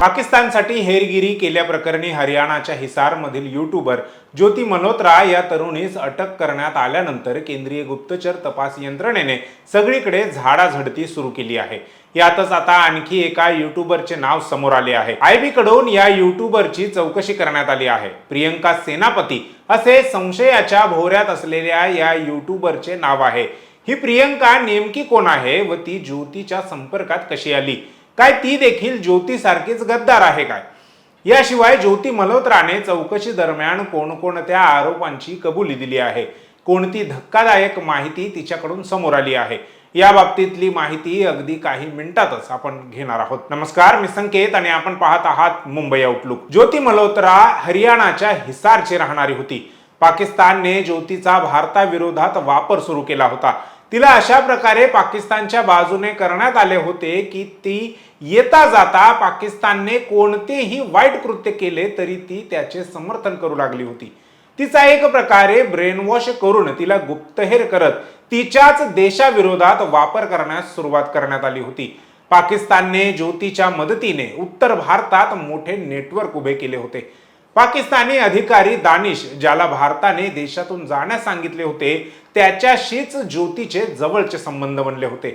पाकिस्तानसाठी हेरगिरी केल्याप्रकरणी हरियाणाच्या हिसारमधील युट्यूबर ज्योती मल्होत्रा या तरुणीस अटक करण्यात आल्यानंतर केंद्रीय गुप्तचर तपास यंत्रणेने सगळीकडे झाडाझडती सुरू केली आहे. यातच आता आणखी एका युट्यूबरचे नाव समोर आले आहे. आयबी कडून या युट्यूबरची चौकशी करण्यात आली आहे. प्रियंका सेनापती असे संशयाच्या भोवऱ्यात असलेल्या या युट्यूबरचे नाव आहे. ही प्रियंका नेमकी कोण आहे व ती ज्योतीच्या संपर्कात कशी आली? काय ती देखील ज्योतीसारखीच गद्दार आहे काय? याशिवाय ज्योती मल्होत्राने चौकशी दरम्यान कोणकोणत्या आरोपांची कबुली दिली आहे? कोणती धक्कादायक माहिती तिच्याकडून समोर आली आहे? या बाबतीतली माहिती अगदी काही मिनिटातच आपण घेणार आहोत. नमस्कार मी संकेत आणि आपण पाहत आहात मुंबई आउटलुक ज्योती मल्होत्रा हरियाणाच्या हिसारची राहणारी होती. पाकिस्तानने ज्योतीचा भारताविरोधात वापर सुरू केला होता. तिला अशा प्रकारे पाकिस्तानच्या बाजूने करण्यात आले होते की ती येता जाता पाकिस्तानने कोणतेही वाईट कृत्य केले तरी ती त्याचे समर्थन करू लागली होती. तिचा एक प्रकारे ब्रेनवॉश करून तिला गुप्तहेर करत तिच्याच देशाविरोधात वापर करण्यास सुरुवात करण्यात आली होती. पाकिस्तानने ज्योतीच्या मदतीने उत्तर भारतात मोठे नेटवर्क उभे केले होते. पाकिस्तानी अधिकारी दानिश ज्याला भारताने देशातून जाण्यास सांगितले होते त्याच्याशीच ज्योतीचे जवळचे संबंध बनले होते.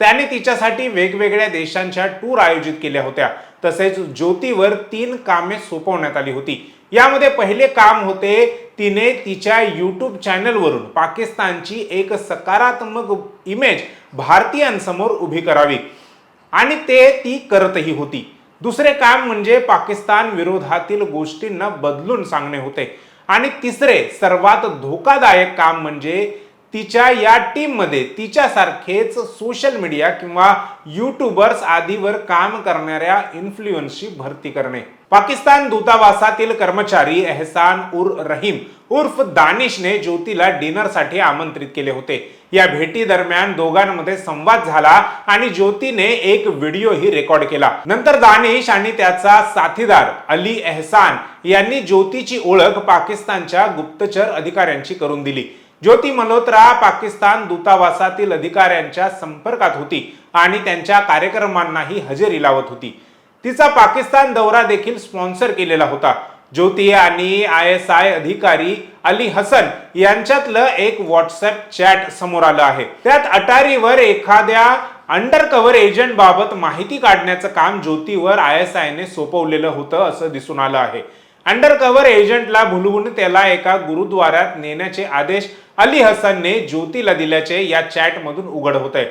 त्याने तिच्यासाठी वेगवेगळ्या देशांच्या टूर आयोजित केल्या होत्या. तसेच ज्योतीवर तीन कामे सोपवण्यात आली होती. यामध्ये पहिले काम होते तिने तिच्या यूट्यूब चॅनलवरून पाकिस्तानची एक सकारात्मक इमेज भारतीयांसमोर उभी करावी. आणि ते ती करतही होती. दुसरे काम म्हणजे पाकिस्तान विरोधातील गोष्टींना बदलून सांगणे होते. आणि तिसरे सर्वात धोकादायक काम म्हणजे तिच्या या टीममध्ये तिच्यासारखेच सोशल मीडिया किंवा युट्यूबर्स आदीवर काम करणाऱ्या इन्फ्लुएन्सची भरती करणे. पाकिस्तान दूतावासातील कर्मचारी एहसान उर रहीम उर्फ दानिशने ज्योतीला डिनरसाठी आमंत्रित केले होते. या भेटी दरम्यान दोघांमध्ये संवाद झाला आणि ज्योतीने एक व्हिडिओही रेकॉर्ड केला. नंतर दानिश आणि त्याचा साथीदार अली एहसान यांनी ज्योतीची ओळख पाकिस्तानच्या गुप्तचर अधिकाऱ्यांची करून दिली. ज्योती मल्होत्रा पाकिस्तान दूतावासातील अधिकाऱ्यांच्या संपर्कात होती आणि त्यांच्या कार्यक्रमांनाही हजेरी लावत होती. तिचा पाकिस्तान दौरा देखील स्पॉन्सर केलेला होता. ज्योती आणि आय एस आय अधिकारी अली हसन यांच्यातलं एक व्हॉट्सअप चॅट समोर आलं आहे. त्यात अटारीवर एखाद्या अंडर कव्हर एजंट बाबत माहिती काढण्याचं काम ज्योतीवर आय एस आयने सोपवलेलं होतं असं दिसून आलं आहे. अंडर कव्हर एजंटला भुलवून त्याला एका गुरुद्वारात नेण्याचे आदेश अली हसनने ज्योतीला दिल्याचे या चॅटमधून उघड होत आहे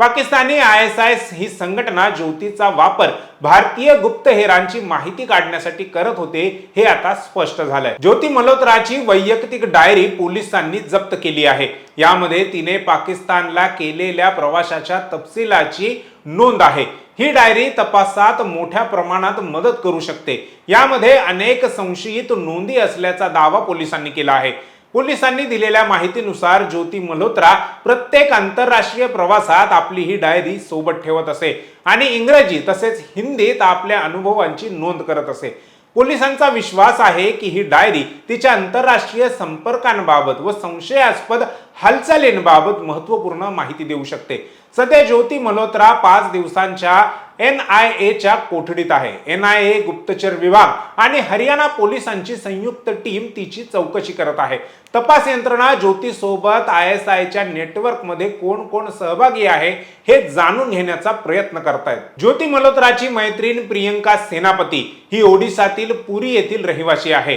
पाकिस्तानी आय एस आय ही संघटना ज्योतीचा वापर भारतीय गुप्तहेरांची माहिती काढण्यासाठी करत होते हे आता स्पष्ट झालंय. ज्योती मल्होत्राची वैयक्तिक डायरी पोलिसांनी जप्त केली आहे. यामध्ये तिने पाकिस्तानला केलेल्या प्रवाशाच्या तपशिलाची नोंद आहे. ही डायरी तपासात मोठ्या प्रमाणात मदत करू शकते. यामध्ये अनेक संशयित नोंदी असल्याचा दावा पोलिसांनी केला आहे. पोलिसांनी दिलेल्या माहितीनुसार ज्योती मल्होत्रा प्रत्येक आंतरराष्ट्रीय प्रवासात आपली ही डायरी सोबत ठेवत असे आणि इंग्रजी तसेच हिंदीत आपल्या अनुभवांची नोंद करत असे. पोलिसांचा विश्वास आहे की ही डायरी तिच्या आंतरराष्ट्रीय संपर्कांबाबत व संशयास्पद हालचालींबाबत महत्त्वपूर्ण माहिती देऊ शकते. सध्या ज्योती मल्होत्रा पाच दिवसांच्या एन आय एच्या कोठडीत आहे. एन आय ए गुप्तचर विभाग आणि हरियाणा पोलिसांची संयुक्त टीम तिची चौकशी करत आहे. तपास यंत्रणा ज्योती सोबत आय एस आयच्या नेटवर्कमध्ये कोण कोण सहभागी आहे हे जाणून घेण्याचा प्रयत्न करतायत. ज्योती मल्होत्राची मैत्रीण प्रियंका सेनापती ही ओडिसातील पुरी येथील रहिवासी आहे.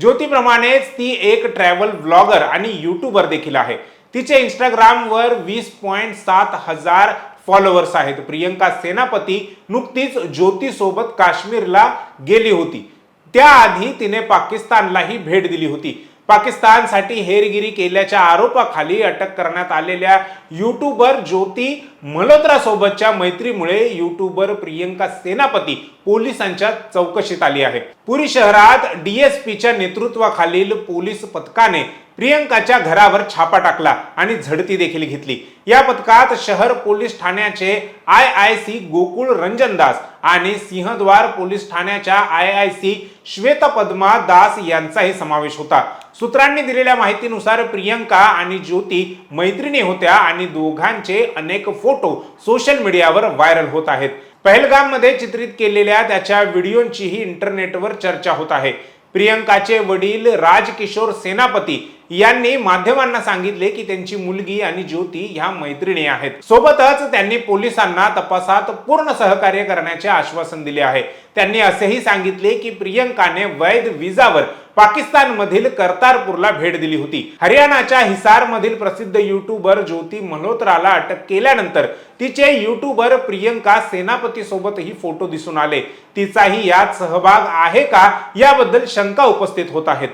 ज्योतीप्रमाणेच ती एक ट्रॅव्हल ब्लॉगर आणि युट्यूबर देखील आहे. तिचे इंस्टाग्रामवर वीस पॉईंट सात हजार फॉलोअर्स आहेत. प्रियंका सेनापती नुकतीच ज्योतीसोबत काश्मीरला गेली होती. त्याआधी तिने पाकिस्तानलाही भेट दिली होती. पाकिस्तानसाठी हेरगिरी केल्याच्या आरोपाखाली अटक करण्यात आलेल्या युट्यूबर ज्योती मल्होत्रा सोबतच्या मैत्रीमुळे युट्यूबर प्रियंका सेनापती पोलिसांच्या चौकशीत आली आहे. पुरी शहरात डीएसपीच्या नेतृत्वाखालील पोलीस पथकाने प्रियंकाच्या घरावर छापा टाकला आणि झडती देखील घेतली. या पथकात शहर पोलीस ठाण्याचे I I C Gokul Ranjan Das आणि सिंहद्वार पोलीस ठाण्याच्या I I C Shwetapadma Das यांचाही समावेश होता. सूत्रांनी दिलेल्या माहितीनुसार प्रियंका आणि ज्योती मैत्रिणी होत्या आणि दोघांचे अनेक फोटो सोशल मीडियावर व्हायरल होत आहेत. पहलगाममध्ये चित्रित केलेल्या त्याच्या व्हिडिओंचीही इंटरनेटवर चर्चा होत आहे. प्रियंकाचे वडील राजकिशोर सेनापती यांनी माध्यमांना सांगितले की त्यांची मुलगी आणि ज्योती ह्या मैत्रिणी आहेत. सोबतच त्यांनी पोलिसांना तपासात पूर्ण सहकार्य करण्याचे आश्वासन दिले आहे. त्यांनी असेही सांगितले की प्रियंकाने वैध विजावर पाकिस्तानमधील करतारपूरला भेट दिली होती. हरियाणाच्या हिसारमधील प्रसिद्ध युट्यूबर ज्योती मल्होत्राला अटक केल्यानंतर तिचे युट्यूबर प्रियंका सेनापती सोबतही फोटो दिसून आले. तिचाही यात सहभाग आहे का? याबद्दल शंका उपस्थित होत आहेत.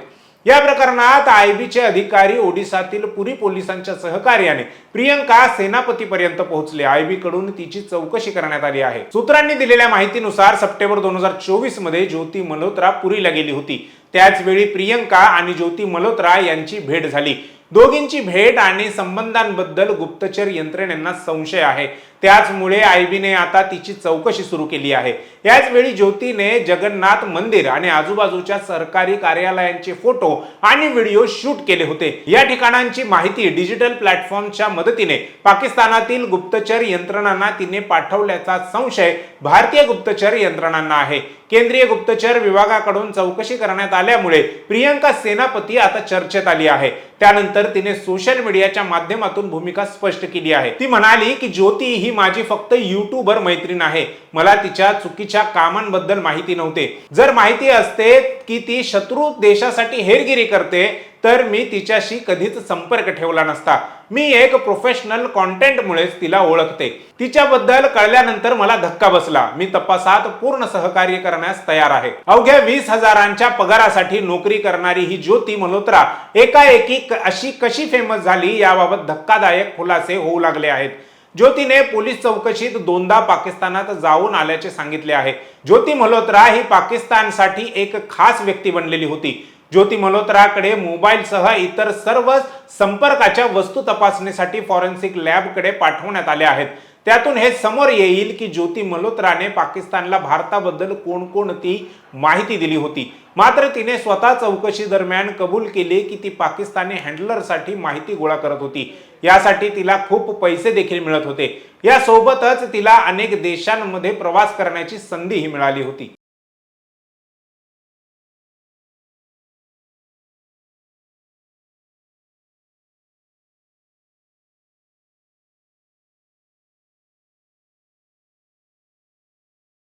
या प्रकरणात आयबीचे अधिकारी ओडिसातील पुरी पोलिसांच्या सहकार्याने प्रियंका सेनापतीपर्यंत पोहोचले. आयबी कडून तिची चौकशी करण्यात आली आहे. सूत्रांनी दिलेल्या माहितीनुसार सप्टेंबर दोन हजार चोवीसमध्ये ज्योती मल्होत्रा पुरीला गेली होती. त्याच वेळी प्रियंका आणि ज्योती मल्होत्रा यांची भेट झाली. दोघींची भेट आणि संबंधांबद्दल गुप्तचर यंत्रणेंना संशय आहे. त्याचमुळे आयबीने आता तिची चौकशी सुरू केली आहे. याचवेळी ज्योतीने जगन्नाथ मंदिर आणि आजूबाजूच्या सरकारी कार्यालयांचे फोटो आणि व्हिडिओ शूट केले होते. या ठिकाणांची माहिती डिजिटल प्लॅटफॉर्मच्या मदतीने पाकिस्तानातील गुप्तचर यंत्रणांना तिने पाठवल्याचा संशय भारतीय गुप्तचर यंत्रणांना आहे. केंद्रीय गुप्तचर विभागाकडून चौकशी करण्यात आल्यामुळे प्रियंका सेनापती आता चर्चेत आली आहे. त्यानंतर तिने सोशल मीडियाच्या माध्यमातून भूमिका स्पष्ट केली आहे. ती म्हणाली की ज्योती ही माझी फक्त युट्यूबर मैत्रीण आहे. मला तिच्या चुकीच्या कामांबद्दल माहिती नव्हते. जर माहिती असते की ती शत्रू देशासाठी हेरगिरी करते तर मी तिच्याशी कधीच संपर्क ठेवला नसता. मी एक प्रोफेशनल कॉन्टेंटमुळेच तिला ओळखते. तिच्याबद्दल कळल्यानंतर मला धक्का बसला. मी तपासात पूर्ण सहकार्य करण्यास तयार आहे. अवघ्या वीस हजारांच्या पगारासाठी नोकरी करणारी ही ज्योती मल्होत्रा एकाएकी अशी कशी फेमस झाली याबाबत धक्कादायक खुलासे होऊ लागले आहेत. ज्योतीने पोलीस चौकशीत दोनदा पाकिस्तानात जाऊन आल्याचे सांगितले आहे. ज्योती मल्होत्रा ही पाकिस्तानसाठी एक खास व्यक्ती बनलेली होती. ज्योती मल्होत्राकडे मोबाईलसह इतर सर्व संपर्काच्या वस्तू तपासणीसाठी फॉरेन्सिक लॅबकडे पाठवण्यात आल्या आहेत. त्यातून हे समोर येईल की ज्योती मल्होत्राने पाकिस्तानला भारताबद्दल कोणकोणती माहिती दिली होती. मात्र तिने स्वतः चौकशी दरम्यान कबूल केले की ती पाकिस्तानी हँडलरसाठी माहिती गोळा करत होती. यासाठी तिला खूप पैसे देखील मिळत होते. यासोबतच तिला अनेक देशांमध्ये प्रवास करण्याची संधीही मिळाली होती.